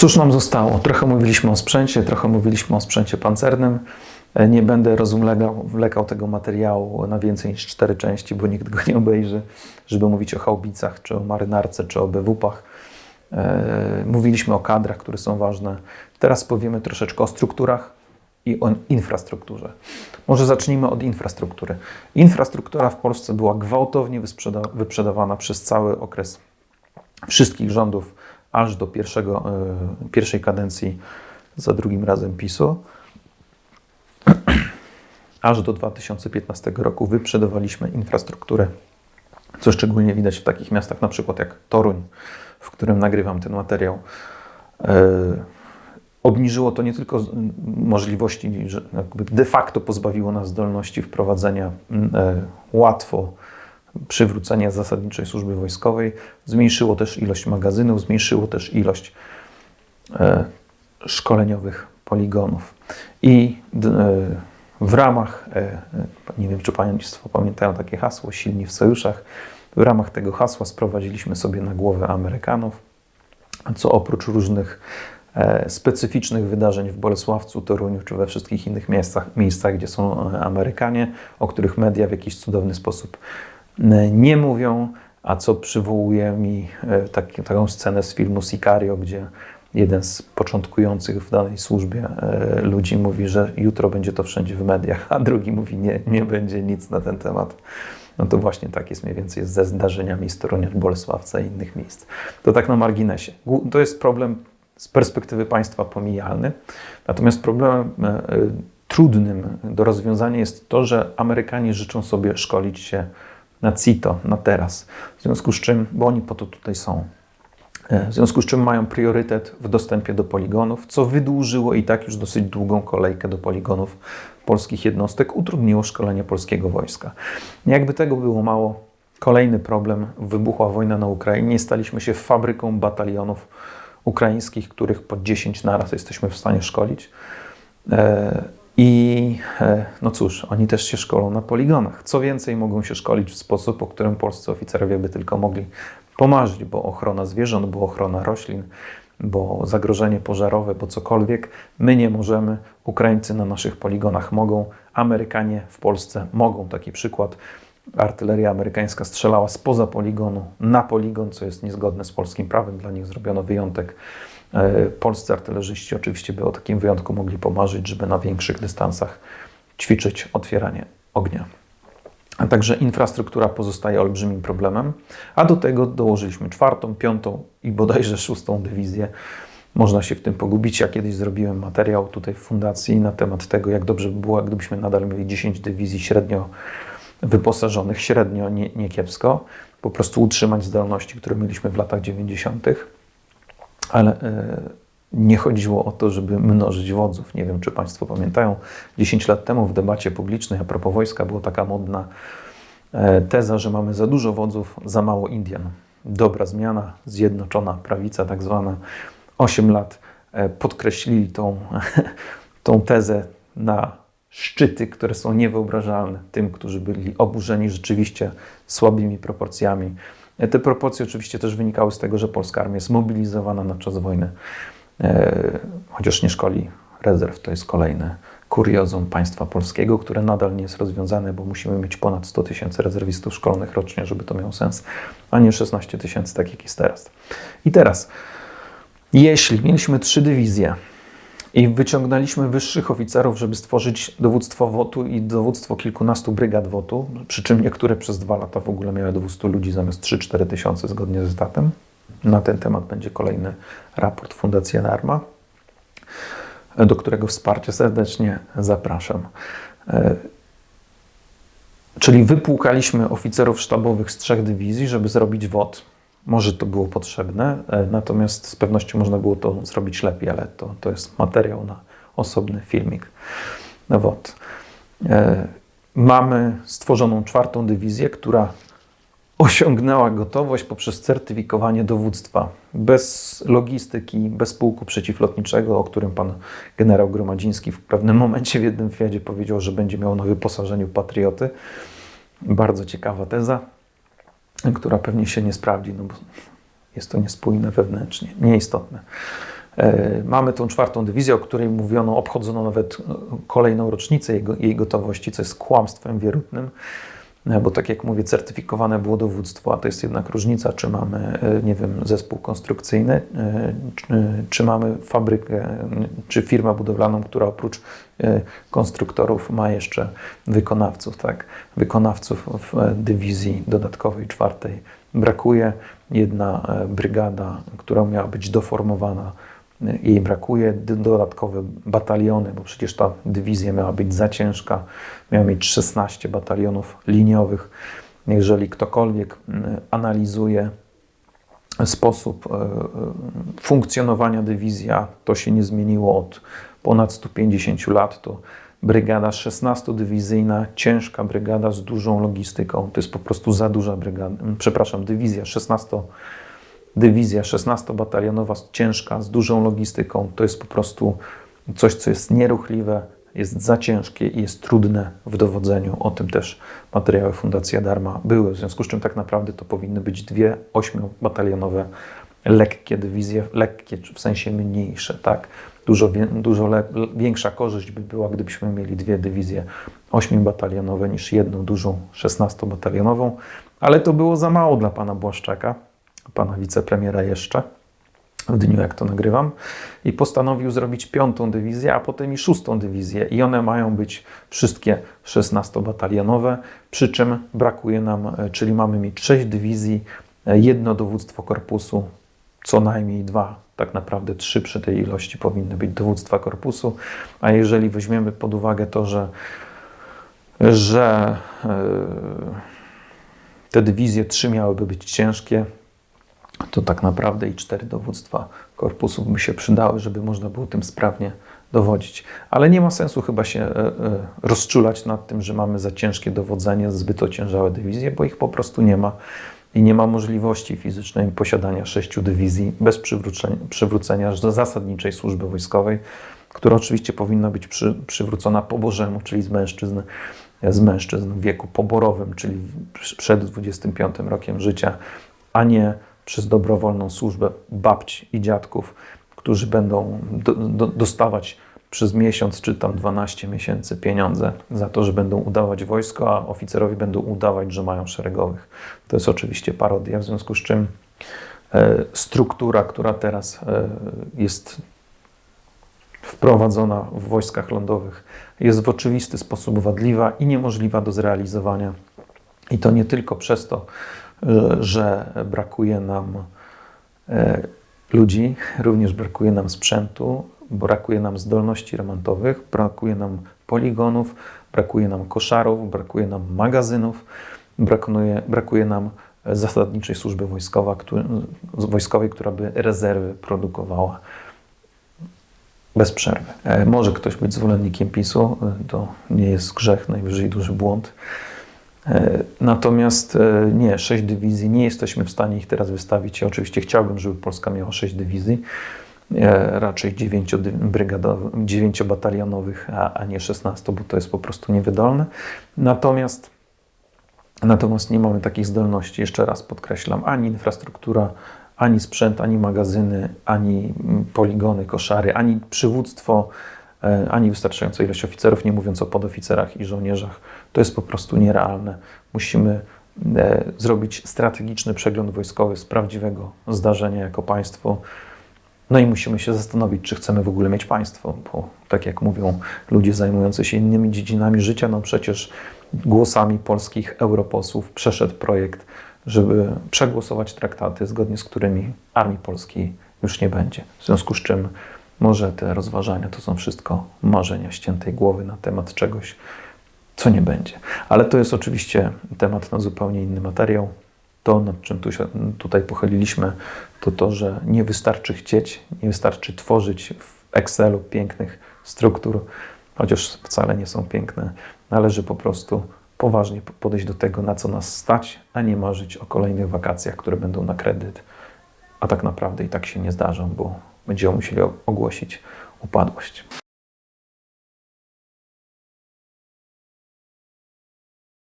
Cóż nam zostało? Trochę mówiliśmy o sprzęcie, trochę mówiliśmy o sprzęcie pancernym. E, Nie będę rozumlegał, wlekał tego materiału na więcej niż cztery części, bo nikt go nie obejrzy, żeby mówić o haubicach, czy o marynarce, czy o BWP-ach. E, Mówiliśmy o kadrach, które są ważne. Teraz powiemy troszeczkę o strukturach i o infrastrukturze. Może zacznijmy od infrastruktury. Infrastruktura w Polsce była gwałtownie wyprzedawana przez cały okres wszystkich rządów, aż do pierwszego, e, pierwszej kadencji za drugim razem PiSu. Aż do 2015 roku wyprzedawaliśmy infrastrukturę, co szczególnie widać w takich miastach na przykład jak Toruń, w którym nagrywam ten materiał. E, Obniżyło to nie tylko możliwości, że de facto pozbawiło nas zdolności wprowadzenia e, łatwo przywrócenia zasadniczej służby wojskowej, zmniejszyło też ilość magazynów, zmniejszyło też ilość e, szkoleniowych poligonów. I e, w ramach, e, nie wiem czy Państwo pamiętają takie hasło, silni w sojuszach, w ramach tego hasła sprowadziliśmy sobie na głowę Amerykanów, co oprócz różnych specyficznych wydarzeń w Bolesławcu, Toruniu czy we wszystkich innych miejscach, miejscach, gdzie są Amerykanie, o których media w jakiś cudowny sposób nie mówią, a co przywołuje mi e, taki, taką scenę z filmu Sicario, gdzie jeden z początkujących w danej służbie e, ludzi mówi, że jutro będzie to wszędzie w mediach, a drugi mówi, nie, nie będzie nic na ten temat. No to właśnie tak jest mniej więcej ze zdarzeniami z Torunia, Bolesławca i innych miejsc. To tak na marginesie. To jest problem z perspektywy państwa pomijalny. Natomiast problemem e, e, trudnym do rozwiązania jest to, że Amerykanie życzą sobie szkolić się na CITO, na teraz. W związku z czym, bo oni po to tutaj są. E, W związku z czym mają priorytet w dostępie do poligonów, co wydłużyło i tak już dosyć długą kolejkę do poligonów polskich jednostek, utrudniło szkolenie polskiego wojska. Jakby tego było mało, kolejny problem, wybuchła wojna na Ukrainie, staliśmy się fabryką batalionów ukraińskich, których po 10 naraz jesteśmy w stanie szkolić. I e, no cóż, oni też się szkolą na poligonach. Co więcej, mogą się szkolić w sposób, o którym polscy oficerowie by tylko mogli pomarzyć, bo ochrona zwierząt, bo ochrona roślin, bo zagrożenie pożarowe, bo cokolwiek. My nie możemy, Ukraińcy na naszych poligonach mogą, Amerykanie w Polsce mogą. Taki przykład. Artyleria amerykańska strzelała spoza poligonu na poligon, co jest niezgodne z polskim prawem. Dla nich zrobiono wyjątek. E, Polscy artylerzyści oczywiście by o takim wyjątku mogli pomarzyć, żeby na większych dystansach ćwiczyć otwieranie ognia. A także infrastruktura pozostaje olbrzymim problemem, a do tego dołożyliśmy czwartą, piątą i bodajże szóstą dywizję. Można się w tym pogubić. Ja kiedyś zrobiłem materiał tutaj w fundacji na temat tego, jak dobrze by było, gdybyśmy nadal mieli 10 dywizji średnio wyposażonych, średnio nie, nie kiepsko, po prostu utrzymać zdolności, które mieliśmy w latach 90 ale e, nie chodziło o to, żeby mnożyć wodzów. Nie wiem, czy Państwo pamiętają, 10 lat temu w debacie publicznej a propos wojska była taka modna e, teza, że mamy za dużo wodzów, za mało Indian. Dobra zmiana, zjednoczona prawica tak zwana. 8 lat e, podkreślili tą, tą tezę na szczyty, które są niewyobrażalne tym, którzy byli oburzeni rzeczywiście słabymi proporcjami. Te proporcje oczywiście też wynikały z tego, że polska armia jest mobilizowana na czas wojny, e, chociaż nie szkoli rezerw. To jest kolejne kuriozum państwa polskiego, które nadal nie jest rozwiązane, bo musimy mieć ponad 100 tysięcy rezerwistów szkolnych rocznie, żeby to miało sens, a nie 16 tysięcy, tak jak jest teraz. I teraz, jeśli mieliśmy trzy dywizje, i wyciągnęliśmy wyższych oficerów, żeby stworzyć dowództwo WOT-u i dowództwo kilkunastu brygad WOT-u, przy czym niektóre przez dwa lata w ogóle miały 200 ludzi zamiast 3-4 tysiące zgodnie z etatem. Na ten temat będzie kolejny raport Fundacji Enarma, do którego wsparcia serdecznie zapraszam. E, Czyli wypłukaliśmy oficerów sztabowych z trzech dywizji, żeby zrobić WOT. Może to było potrzebne, e, natomiast z pewnością można było to zrobić lepiej, ale to, to jest materiał na osobny filmik. No WOT. E, Mamy stworzoną czwartą dywizję, która osiągnęła gotowość poprzez certyfikowanie dowództwa. Bez logistyki, bez pułku przeciwlotniczego, o którym pan generał Gromadziński w pewnym momencie w jednym wywiadzie powiedział, że będzie miał na wyposażeniu patrioty. Bardzo ciekawa teza, która pewnie się nie sprawdzi, no bo jest to niespójne wewnętrznie, nieistotne. E, Mamy tą czwartą dywizję, o której mówiono, obchodzono nawet e, kolejną rocznicę jej, jej gotowości, co jest kłamstwem wierutnym, bo tak jak mówię, certyfikowane było dowództwo, a to jest jednak różnica, czy mamy, e, nie wiem, zespół konstrukcyjny, e, czy, czy mamy fabrykę, e, czy firmę budowlaną, która oprócz e, konstruktorów ma jeszcze wykonawców, tak? Wykonawców w e, dywizji dodatkowej czwartej brakuje. Jedna e, brygada, która miała być doformowana, e, jej brakuje. Dodatkowe bataliony, bo przecież ta dywizja miała być za ciężka. Miała mieć 16 batalionów liniowych. Jeżeli ktokolwiek analizuje sposób e, e, funkcjonowania dywizji, a to się nie zmieniło od ponad 150 lat, to brygada 16-dywizyjna, ciężka brygada z dużą logistyką. To jest po prostu za duża brygada, przepraszam, dywizja 16 dywizja 16-batalionowa, ciężka, z dużą logistyką. To jest po prostu coś, co jest nieruchliwe, jest za ciężkie i jest trudne w dowodzeniu. O tym też materiały Fundacja Darma były. W związku z czym tak naprawdę to powinny być dwie ośmiobatalionowe lekkie dywizje, lekkie w sensie mniejsze, tak? Dużo, dużo le, większa korzyść by była, gdybyśmy mieli dwie dywizje ośmiobatalionowe niż jedną dużą 16-batalionową, ale to było za mało dla pana Błaszczaka, pana wicepremiera jeszcze w dniu, jak to nagrywam, i postanowił zrobić piątą dywizję, a potem i szóstą dywizję. I one mają być wszystkie 16-batalionowe, przy czym brakuje nam, e, czyli mamy mieć sześć dywizji, e, jedno dowództwo korpusu, co najmniej dwa, tak naprawdę trzy przy tej ilości powinny być dowództwa korpusu, a jeżeli weźmiemy pod uwagę to, że, że e, te dywizje trzy miałyby być ciężkie, to tak naprawdę i cztery dowództwa korpusów by się przydały, żeby można było tym sprawnie dowodzić. Ale nie ma sensu chyba się e, e, rozczulać nad tym, że mamy za ciężkie dowodzenie, zbyt ociężałe dywizje, bo ich po prostu nie ma i nie ma możliwości fizycznej posiadania sześciu dywizji bez przywrócenia, przywrócenia zasadniczej służby wojskowej, która oczywiście powinna być przy, przywrócona po Bożemu, czyli z mężczyzn, z mężczyzn w wieku poborowym, czyli przed 25 rokiem życia, a nie przez dobrowolną służbę babci i dziadków, którzy będą do, do, dostawać przez miesiąc czy tam 12 miesięcy pieniądze za to, że będą udawać wojsko, a oficerowie będą udawać, że mają szeregowych. To jest oczywiście parodia, w związku z czym e, struktura, która teraz e, jest wprowadzona w wojskach lądowych, jest w oczywisty sposób wadliwa i niemożliwa do zrealizowania. I to nie tylko przez to, że- brakuje nam e, ludzi, również brakuje nam sprzętu, brakuje nam zdolności remontowych, brakuje nam poligonów, brakuje nam koszarów, brakuje nam magazynów, brakuje, brakuje nam zasadniczej służby wojskowa, który, wojskowej, która by rezerwy produkowała bez przerwy. E, Może ktoś być zwolennikiem PiSu, to nie jest grzech, najwyżej duży błąd. E, Natomiast e, nie, sześć dywizji, nie jesteśmy w stanie ich teraz wystawić. Ja oczywiście chciałbym, żeby Polska miała sześć dywizji, e, raczej dziewięciobatalionowych, a, a nie 16, bo to jest po prostu niewydolne. Natomiast, natomiast nie mamy takich zdolności, jeszcze raz podkreślam, ani infrastruktura, ani sprzęt, ani magazyny, ani poligony, koszary, ani przywództwo, ani wystarczająca ilość oficerów, nie mówiąc o podoficerach i żołnierzach. To jest po prostu nierealne. Musimy e, zrobić strategiczny przegląd wojskowy z prawdziwego zdarzenia jako państwo. No i musimy się zastanowić, czy chcemy w ogóle mieć państwo, bo tak jak mówią ludzie zajmujący się innymi dziedzinami życia, no przecież głosami polskich europosłów przeszedł projekt, żeby przegłosować traktaty, zgodnie z którymi armii polskiej już nie będzie. W związku z czym może te rozważania to są wszystko marzenia ściętej głowy na temat czegoś, co nie będzie. Ale to jest oczywiście temat na zupełnie inny materiał. To, nad czym tu się, tutaj pochyliliśmy, to to, że nie wystarczy chcieć, nie wystarczy tworzyć w Excelu pięknych struktur, chociaż wcale nie są piękne. Należy po prostu poważnie podejść do tego, na co nas stać, a nie marzyć o kolejnych wakacjach, które będą na kredyt. A tak naprawdę i tak się nie zdarzą, bo będziemy musieli ogłosić upadłość.